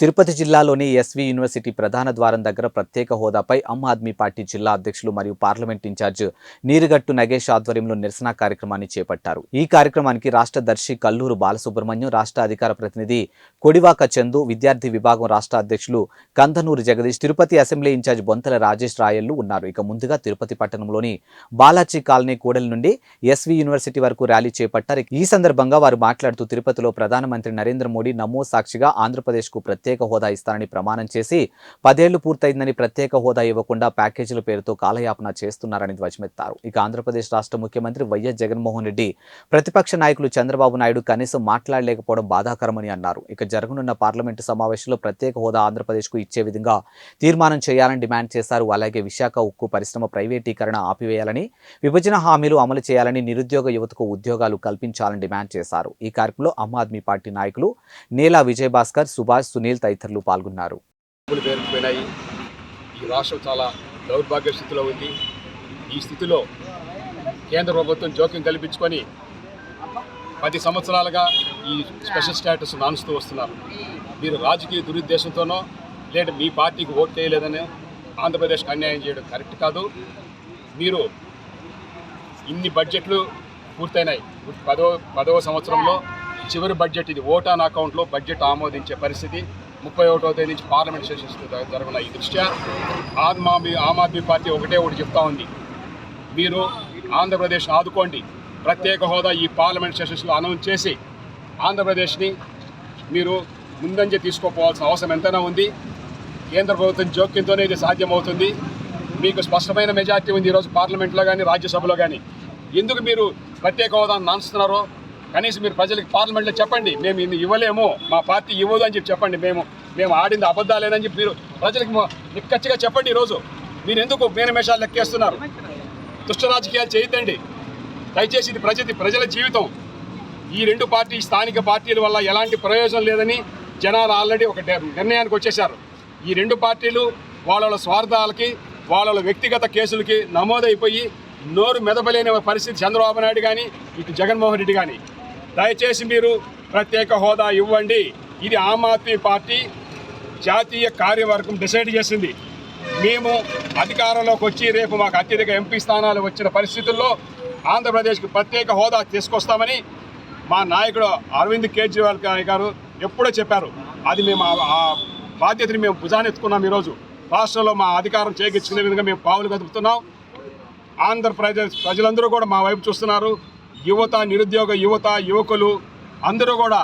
తిరుపతి జిల్లాలోని SV university ప్రధాన ద్వారం దగ్గర ప్రత్యేక హోదాపై ఆమ్ ఆద్మీ పార్టీ జిల్లా అధ్యక్షులు మరియు పార్లమెంట్ ఇన్ఛార్జ్ నీరుగట్టు నగేష్ ఆధ్వర్యంలో నిరసన కార్యక్రమాన్ని చేపట్టారు. ఈ కార్యక్రమానికి రాష్ట్ర దర్శి కల్లూరు బాలసుబ్రహ్మణ్యం రాష్ట్ర అధికార ప్రతినిధి కొడివాక చందు విద్యార్థి విభాగం రాష్ట్ర అధ్యక్షులు కందనూరు జగదీష్ తిరుపతి అసెంబ్లీ ఇన్ఛార్జ్ బొంతల రాజేష్ రాయల్లు ఉన్నారు. ఇక ముందుగా తిరుపతి పట్టణంలోని బాలాజీ కాలనీ కూడలి నుండి ఎస్వి యూనివర్సిటీ వరకు ర్యాలీ చేపట్టారు. ఈ సందర్భంగా వారు మాట్లాడుతూ తిరుపతిలో ప్రధానమంత్రి నరేంద్ర మోడీ నమో సాక్షిగా ఆంధ్రప్రదేశ్కు ప్రతి ప్రత్యేక హోదా ఇస్తానని ప్రమాణం చేసి పదేళ్ళు పూర్తయిందని ప్రత్యేక హోదా ఇవ్వకుండా ప్యాకేజీల పేరుతో కాలయాపన చేస్తున్నారని ధ్వజమెత్తారు. ఇక ఆంధ్రప్రదేశ్ రాష్ట్ర ముఖ్యమంత్రి వైఎస్ జగన్మోహన్ రెడ్డి ప్రతిపక్ష నాయకులు చంద్రబాబు నాయుడు కనీసం మాట్లాడలేకపోవడం బాధాకరమని అన్నారు. ఇక జరగనున్న పార్లమెంటు సమావేశంలో ప్రత్యేక హోదా ఆంధ్రప్రదేశ్కు ఇచ్చే విధంగా తీర్మానం చేయాలని డిమాండ్ చేశారు. అలాగే విశాఖ ఉక్కు పరిశ్రమ ప్రైవేటీకరణ ఆపివేయాలని విభజన హామీలు అమలు చేయాలని నిరుద్యోగ యువతకు ఉద్యోగాలు కల్పించాలని డిమాండ్ చేశారు. ఈ కార్యక్రమంలో ఆమ్ ఆద్మీ పార్టీ నాయకులు నీలా విజయభాస్కర్ సుభాష్ సునీల్ తదితరులు పాల్గొన్నారు. ఈ రాష్ట్రం చాలా దౌర్భాగ్య స్థితిలో ఉంది. ఈ స్థితిలో కేంద్ర ప్రభుత్వం జోక్యం కల్పించుకొని పది సంవత్సరాలుగా ఈ స్పెషల్ స్టేటస్ నానుస్తూ వస్తున్నారు. మీరు రాజకీయ దురుద్దేశంతోనో లేదా మీ పార్టీకి ఓటు చేయలేదని ఆంధ్రప్రదేశ్కి అన్యాయం చేయడం కరెక్ట్ కాదు. మీరు ఇన్ని బడ్జెట్లు పూర్తయినాయి. పదో పదవ సంవత్సరంలో చివరి బడ్జెట్ ఇది. ఓటాన్ అకౌంట్లో బడ్జెట్ ఆమోదించే పరిస్థితి ముప్పై ఒకటో తేదీ నుంచి పార్లమెంట్ సెషన్స్ జరగనున్న ఈ దృష్ట్యా ఆమ్ ఆద్మీ ఆమ్ ఆద్మీ పార్టీ ఒకటే ఒకటి చెప్తా ఉంది. మీరు ఆంధ్రప్రదేశ్ ఆదుకోండి. ప్రత్యేక హోదా ఈ పార్లమెంట్ సెషన్స్లో అనౌన్స్ చేసి ఆంధ్రప్రదేశ్ని మీరు ముందంజ తీసుకోపోవాల్సిన అవసరం ఎంతైనా ఉంది. కేంద్ర ప్రభుత్వం జోక్యంతోనే ఇది సాధ్యమవుతుంది. మీకు స్పష్టమైన మెజార్టీ ఉంది ఈరోజు పార్లమెంట్లో కానీ రాజ్యసభలో కానీ ఎందుకు మీరు ప్రత్యేక హోదాను నాన్స్తున్నారో కనీసం మీరు ప్రజలకు పార్లమెంట్లో చెప్పండి మేము ఇన్ని ఇవ్వలేము మా పార్టీ ఇవ్వదు అని చెప్పి చెప్పండి. మేము మేము ఆడింది అబద్ధాలేనని చెప్పి మీరు ప్రజలకు నిక్కచ్చిగా చెప్పండి ఈరోజు. మీరు ఎందుకు మేనమేషాలు లెక్కేస్తున్నారు? దుష్ట రాజకీయాలు చేయొద్దండి. దయచేసి ఇది ప్రజది ప్రజల జీవితం. ఈ రెండు పార్టీ స్థానిక పార్టీల వల్ల ఎలాంటి ప్రయోజనం లేదని జనాలు ఆల్రెడీ ఒక నిర్ణయానికి వచ్చేశారు. ఈ రెండు పార్టీలు వాళ్ళ స్వార్థాలకి వాళ్ళ వాళ్ళ వ్యక్తిగత కేసులకి నమోదైపోయి నోరు మెదపలేని పరిస్థితి చంద్రబాబు నాయుడు కానీ ఇటు జగన్మోహన్ రెడ్డి కానీ దయచేసి మీరు ప్రత్యేక హోదా ఇవ్వండి. ఇది ఆమ్ ఆద్మీ పార్టీ జాతీయ కార్యవర్గం డిసైడ్ చేసింది. మేము అధికారంలోకి వచ్చి రేపు మాకు అత్యధిక ఎంపీ స్థానాలు వచ్చిన పరిస్థితుల్లో ఆంధ్రప్రదేశ్కి ప్రత్యేక హోదా తీసుకొస్తామని మా నాయకుడు అరవింద్ కేజ్రీవాల్ గారు ఎప్పుడో చెప్పారు. అది మేము ఆ- ఆ బాధ్యతని మేము భుజానెత్తుకున్నాం ఈరోజు. రాష్ట్రంలో మా అధికారం చేకూర్చుకునే విధంగా మేము పావులు కదుపుతున్నాం ఆంధ్రప్రదేశ్ ప్రజలందరూ కూడా మా వైపు చూస్తున్నారు. యువత నిరుద్యోగ యువత యువకులు అందరూ కూడా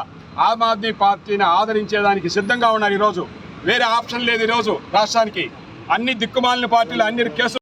ఆమ్ ఆద్మీ పార్టీని ఆదరించేదానికి సిద్ధంగా ఉన్నారు ఈరోజు. వేరే ఆప్షన్ లేదు ఈరోజు రాష్ట్రానికి. అన్ని దిక్కుమాలిన పార్టీలు అన్ని కేసులు